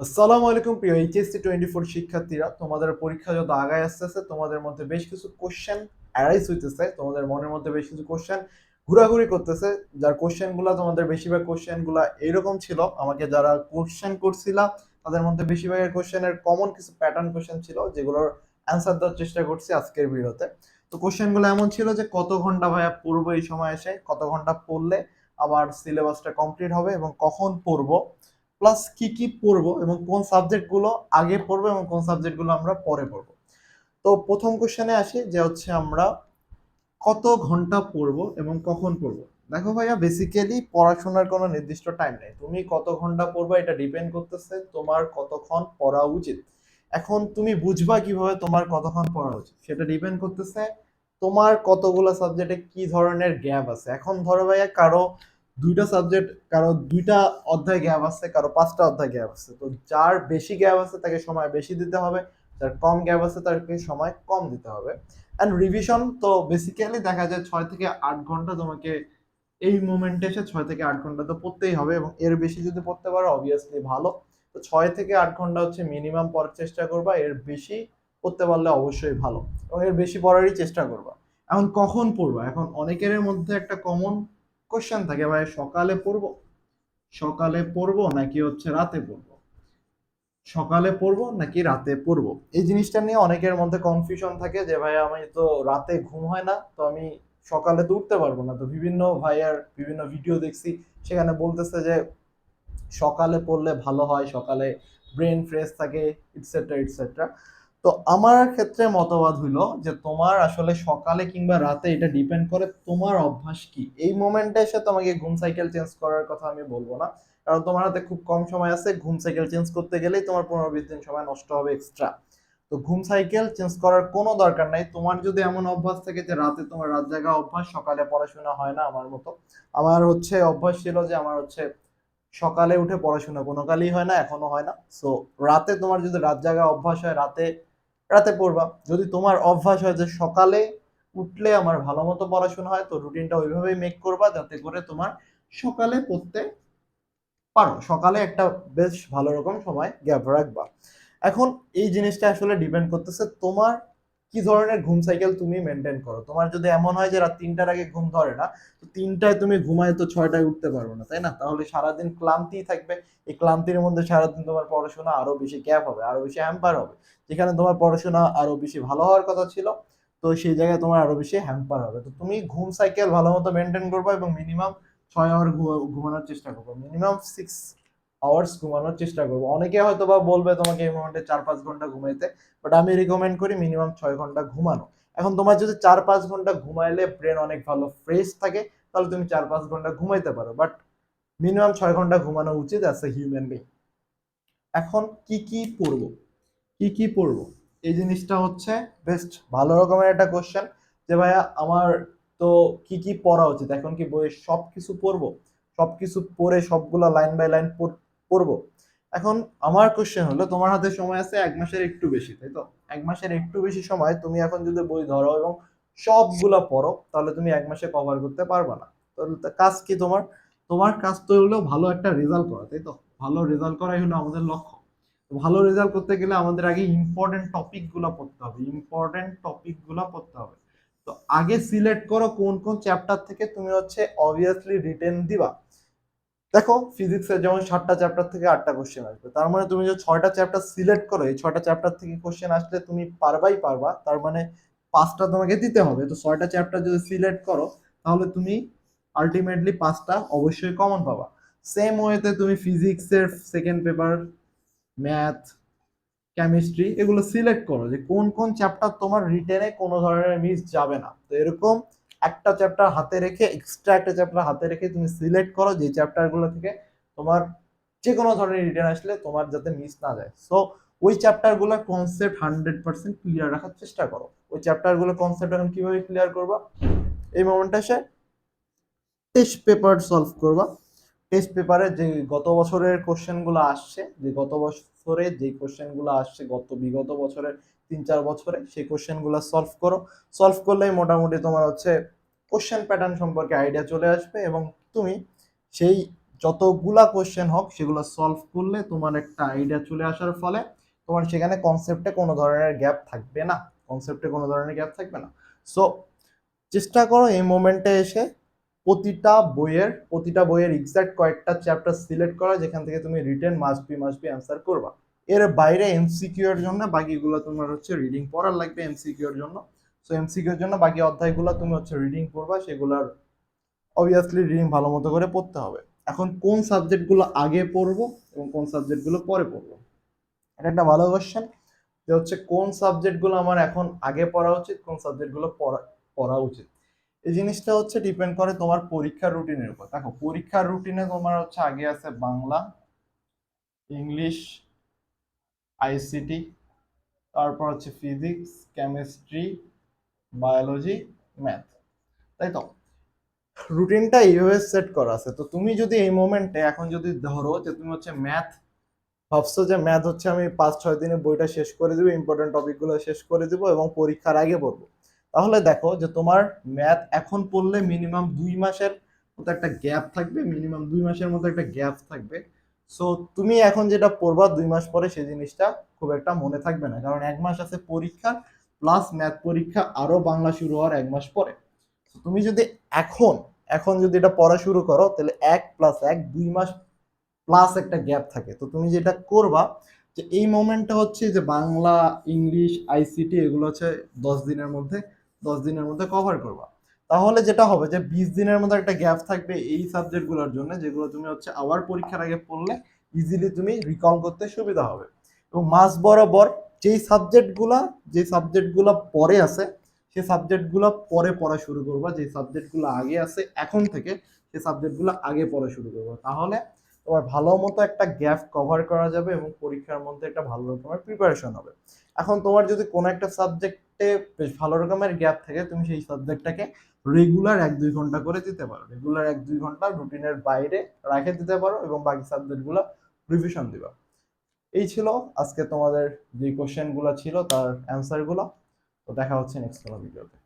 আসসালামু আলাইকুম, প্রিয় এইচএসসি টোয়েন্টি ফোর শিক্ষার্থীরা। তোমাদের পরীক্ষা যত আগায় আসতেছে, তোমাদের মধ্যে বেশ কিছু কোশ্চেন অ্যারাইজ হইতেছে। তোমাদের মনের মধ্যে বেশ কিছু কোশ্চেন ঘোরাঘুরি করতেছে। যার কোশ্চেনগুলা, তোমাদের বেশিরভাগ কোশ্চেনগুলা এরকম ছিল। আমাকে যারা কোশ্চেন করছিলা, তাদের মধ্যে বেশিরভাগের কোশ্চেনের কমন কিছু প্যাটার্ন কোশ্চেন ছিল, যেগুলোর অ্যান্সার দেওয়ার চেষ্টা করছি আজকের ভিডিওতে। তো কোশ্চেনগুলো এমন ছিল যে, কত ঘণ্টা ভাইয়া পড়ব এই সময় এসে, কত ঘণ্টা পড়লে আবার সিলেবাসটা কমপ্লিট হবে এবং কখন পড়ব? প্লাস কি কি পড়ব এবং কোন সাবজেক্টগুলো আগে পড়ব এবং কোন সাবজেক্টগুলো আমরা পরে পড়ব। তো প্রথম কোশ্চেনে আসি যে হচ্ছে আমরা কত ঘণ্টা পড়ব এবং কখন পড়ব। দেখো ভাইয়া বেসিক্যালি পড়াশোনার কোনো নির্দিষ্ট টাইম নেই। তুমি কত ঘণ্টা পড়বা এটা ডিপেন্ড করতেছে তোমার কতক্ষণ পড়া উচিত। এখন তুমি বুঝবা কীভাবে তোমার কতক্ষণ পড়া উচিত, সেটা ডিপেন্ড করতেছে তোমার কতগুলো সাবজেক্টে কি ধরনের গ্যাপ আছে। এখন ধরো ভাইয়া কারও দুইটা সাবজেক্ট কারও দুইটা অধ্যায় গ্যাপ আছে, কারও পাঁচটা অধ্যায় গ্যাপ আছে। তো যার বেশি গ্যাপ আছে তাকে সময় বেশি দিতে হবে, যার কম গ্যাপ আছে তাকে সময় কম দিতে হবে। অ্যান্ড রিভিশন তো বেসিক্যালি দেখা যায় ছয় থেকে আট ঘণ্টা তোমাকে এই মোমেন্টে এসে ছয় থেকে আট ঘণ্টা তো পড়তেই হবে এবং এর বেশি যদি পড়তে পারো অবভিয়াসলি ভালো। তো ছয় থেকে আট ঘণ্টা হচ্ছে মিনিমাম পড়ার চেষ্টা করবা, এর বেশি পড়তে পারলে অবশ্যই ভালো। এবং এর বেশি পড়ারই চেষ্টা করবা। এখন কখন পড়বা? এখন অনেকের মধ্যে একটা কমন কোশ্চেন থাকে, ভাই, সকালে পড়ব? সকালে পড়ব নাকি হচ্ছে রাতে পড়ব? সকালে পড়ব নাকি রাতে পড়ব? এই জিনিসটা নিয়ে অনেকের মধ্যে কনফিউশন থাকে যে, ভাই, আমি তো রাতে ঘুম হয় না, তো আমি সকালে তো উঠতে পারব না। তো বিভিন্ন ভাইয়ার বিভিন্ন ভিডিও দেখছি, সেখানে বলতেছে যে, সকালে পড়লে ভালো হয়, সকালে ব্রেন ফ্রেশ থাকে ইটসেট্রা ইটসেট্রা তো আমার ক্ষেত্রে মতবাদ হইল যে তোমার আসলে সকালে কিংবা রাতে এটা ডিপেন্ড করে তোমার অভ্যাস কি। এই মোমেন্টে এসে তোমাকে ঘুম সাইকেল চেঞ্জ করার কথা আমি বলব না। কারণ তোমার হাতে খুব কম সময় আছে, ঘুম সাইকেল চেঞ্জ করতে গেলেই তোমার পনেরো বিশ দিন সময় নষ্ট হবে এক্সট্রা তো ঘুম সাইকেল চেঞ্জ করার কোনো দরকার নাই। তোমার যদি এমন অভ্যাস থাকে যে রাতে তোমার রাত জাগা অভ্যাস, সকালে পড়াশোনা হয় না আমার মতো। আমার হচ্ছে অভ্যাস ছিল যে আমার হচ্ছে সকালে উঠে পড়াশোনা কোনো কালই হয় না, এখনও হয় না। সো রাতে তোমার যদি রাত জাগা অভ্যাস হয়, রাতে রাতে পড়বা। যদি তোমার অভ্যাস হয় যে সকালে উঠলে আমার ভালো মতো পড়াশোনা হয়, তো রুটিনটা ওইভাবেই মেক করবা যাতে করে তোমার সকালে পড়তে পারো। সকালে একটা বেশ ভালো রকম সময় গ্যাপ রাখবা। এখন এই জিনিসটা আসলে ডিপেন্ড করতেছে তোমার কি ধরনের ঘুম সাইকেল তুমি মেনটেন করো? তোমার যদি এমন হয় যে রাত তিনটার আগে ঘুম ধরে না, তো তিনটায় তুমি ঘুমায় তো ছয়টায় উঠতে পারবে না, তাই না? তাহলে সারাদিন ক্লান্তি থাকবে। এই ক্লান্তির মধ্যে সারাদিন তোমার পড়াশোনা আরও বেশি গ্যাপ হবে, আরও বেশি হ্যাম্পার হবে। যেখানে তোমার পড়াশোনা আরও বেশি ভালো হওয়ার কথা ছিল, তো সেই জায়গায় তোমার আরও বেশি হ্যাম্পার হবে। তো তুমি ঘুম সাইকেল ভালো মতো মেনটেন করবে এবং মিনিমাম ছয় আওয়ার ঘুমানোর চেষ্টা করব। মিনিমাম সিক্স আওয়ার্স ঘুমানোর চেষ্টা করব। অনেকে হয়তো বা বলবে তোমাকে এই মোমেন্টে চার পাঁচ ঘণ্টা ঘুমাইতে বাট আমি রিকমেন্ড করি মিনিমাম ছয় ঘণ্টা ঘুমানো। এখন তোমার যদি চার পাঁচ ঘণ্টা ঘুমাইলে ব্রেন অনেক ভালো ফ্রেশ থাকে, তাহলে তুমি চার পাঁচ ঘণ্টা ঘুমাইতে পারো। বাট মিনিমাম ছয় ঘণ্টা ঘুমানো উচিত অ্যাজ এ হিউম্যান বিং এখন কি কি পড়ব? কি কি পড়ব? এই জিনিসটা হচ্ছে বেস্ট ভালো রকমের একটা কোশ্চেন যে ভাইয়া, আমার তো কি কি পড়া উচিত? এখন কি বইয়ে সব কিছু পড়ব? সব কিছু পড়ে সবগুলো লাইন বাই লাইন পড়ব এখন আমার কোশ্চেন হলো, তোমার হাতে সময় আছে এক মাসের একটু বেশি, তাই তো? এক মাসের একটু বেশি সময় তুমি এখন যদি বই ধরো এবং সবগুলা পড়ো, তাহলে তুমি এক মাসে কভার করতে পারবে না। তাহলে কাজ কি তোমার? তোমার কাজ তো হলো ভালো একটা রেজাল্ট করা, তাই তো? ভালো রেজাল্ট করাই হলো আমাদের লক্ষ্য। ভালো রেজাল্ট করতে গেলে আমাদের আগে ইম্পর্টেন্ট টপিকগুলা পড়তে হবে ইম্পর্টেন্ট টপিকগুলা পড়তে হবে। তো আগে সিলেক্ট করো কোন কোন চ্যাপ্টার থেকে তুমি হচ্ছে অবভিয়াসলি রিটেন দিবা। দেখো ফিজিক্সের যেমন সাতটা চ্যাপ্টার থেকে আটটা কোশ্চেন আসবে, তার মানে তুমি যে ছয়টা চ্যাপ্টার সিলেক্ট করো, এই ছয়টা চ্যাপ্টার থেকে কোশ্চেন আসলে তুমি পারবাই পারবা, তার মানে পাঁচটা তোমাকে দিতে হবে। তো ছয়টা চ্যাপ্টার যদি সিলেক্ট করো, তাহলে তুমি আলটিমেটলি পাঁচটা অবশ্যই কমন পাবা। সেম ওয়েতে তুমি ফিজিক্সের সেকেন্ড পেপার ম্যাথ কেমিস্ট্রি এগুলো সিলেক্ট করো যে কোন কোন চ্যাপ্টার তোমার রিটেনে কোনো ধরনের মিস যাবে না। তো এরকম একটা চ্যাপ্টার হাতে রেখে এক্সট্রা একটা চ্যাপ্টার হাতে রেখে তুমি সিলেক্ট করো যে চ্যাপ্টারগুলো থেকে তোমার যে কোনো ধরনের রিটার্ন আসলে তোমার যাতে মিস না যায়। সো ওই চ্যাপ্টারগুলো কনসেপ্ট হান্ড্রেড পার্সেন্ট ক্লিয়ার রাখার চেষ্টা করো। ওই চ্যাপ্টারগুলো কনসেপ্ট এখন কীভাবে ক্লিয়ার করবা? এই মোমেন্টে এসে টেস্ট পেপার সলভ করবা। টেস্ট পেপারে যে গত বছরের কোশ্চেনগুলো আসছে, যে গত বছরে যে কোশ্চেনগুলো আসছে, গত বিগত বছরের তিন চার বছরে সেই কোশ্চেনগুলো সলভ করো। সলভ করলেই মোটামুটি তোমার হচ্ছে কোশ্চেন প্যাটার্ন সম্পর্কে আইডিয়া চলে আসবে এবং তুমি সেই যতগুলা কোশ্চেন হোক সেগুলো সলভ করলে তোমার একটা আইডিয়া চলে আসার ফলে তোমার সেখানে কনসেপ্টে কোনো ধরনের গ্যাপ থাকবে না। কনসেপ্টে কোনো ধরনের গ্যাপ থাকবে না। সো চেষ্টা করো এই মোমেন্টে এসে প্রতিটা বইয়ের প্রতিটা বইয়ের এক্সাক্ট কয়েকটা চ্যাপ্টার সিলেক্ট করা, যেখান থেকে তুমি written must be must be answer করবা। এর বাইরে এমসিকিউ এর জন্য বাকিগুলো তোমার হচ্ছে রিডিং পড়ার লাগবে এমসিকিউ এর জন্য। সো এমসিকিউ এর জন্য বাকি অধ্যায়গুলো তুমি হচ্ছে রিডিং করবা সেগুলোর অবভিয়াসলি রিডিং ভালো মতো করে পড়তে হবে। এখন কোন সাবজেক্টগুলো আগে পড়ব এবং কোন সাবজেক্টগুলো পরে পড়ব? এটা একটা ভালো কোশ্চেন যে হচ্ছে কোন সাবজেক্টগুলো আমার এখন আগে পড়া উচিত, কোন সাবজেক্টগুলো পড়া পড়া উচিত। এই জিনিসটা হচ্ছে ডিপেন্ড করে তোমার পরীক্ষার রুটিনের উপর। দেখো, পরীক্ষার রুটিনে তোমার হচ্ছে আগে আছে বাংলা, ইংলিশ আইসিটি তারপর হচ্ছে ফিজিক্স কেমিস্ট্রি বায়োলজি ম্যাথ তাই তো? রুটিনটা এইভাবে সেট করা আছে। তো তুমি যদি এই মোমেন্টে এখন যদি ধরো যে তুমি হচ্ছে ম্যাথ ভাবছ যে ম্যাথ হচ্ছে আমি পাঁচ, ছয় দিনে বইটা শেষ করে দেবো ইম্পর্টেন্ট টপিকগুলো শেষ করে দেবো এবং পরীক্ষার আগে পড়ব। তাহলে দেখো যে তোমার ম্যাথ এখন পড়লে মিনিমাম দুই মাসের মতো একটা গ্যাপ থাকবে মিনিমাম দুই মাসের মতো একটা গ্যাপ থাকবে। সো তুমি এখন যেটা পড়বা দুই মাস পরে সেই জিনিসটা খুব একটা মনে থাকবে না। কারণ এক মাস আছে পরীক্ষা প্লাস ম্যাথ পরীক্ষা আরও বাংলা শুরু হওয়ার এক মাস পরে। তুমি যদি এখন এখন যদি এটা পড়া শুরু করো, তাহলে এক প্লাস এক দুই মাস প্লাস একটা গ্যাপ থাকে। তো তুমি যেটা করবা, যে এই মোমেন্টটা হচ্ছে যে বাংলা, ইংলিশ আইসিটি এগুলো হচ্ছে দশ দিনের মধ্যে, দশ দিনের মধ্যে কভার করবা। তাহলে যেটা হবে যে বিশ দিনের মধ্যে একটা গ্যাপ থাকবে এই সাবজেক্টগুলোর জন্য, যেগুলো তুমি হচ্ছে আবার পরীক্ষার আগে পড়লে ইজিলি তুমি রিকল করতে সুবিধা হবে। এবং মাস বরাবর যেই সাবজেক্টগুলা যে সাবজেক্টগুলো পরে আছে সেই সাবজেক্টগুলো পরে পড়া শুরু করবা যে সাবজেক্টগুলো আগে আছে এখন থেকে সেই সাবজেক্টগুলো আগে পড়া শুরু করবা। তাহলে তোমার ভালো মতো একটা গ্যাপ কভার করা যাবে এবং পরীক্ষার মধ্যে একটা ভালো রকমের প্রিপারেশন হবে। এখন তোমার যদি কোনো একটা সাবজেক্টে বেশ ভালো রকমের গ্যাপ থাকে, তুমি সেই সাবজেক্টটাকে রেগুলার এক দুই ঘণ্টা করে দিতে পারো। রেগুলার এক দুই ঘণ্টা রুটিনের বাইরে রাখে দিতে পারো এবং বাকি সাবজেক্টগুলো রিভিশন দিবা। এই ছিল আজকে তোমাদের যে কোশ্চেনগুলো ছিল তার অ্যান্সারগুলো তো দেখা হচ্ছে নেক্সট কোনো ভিডিওতে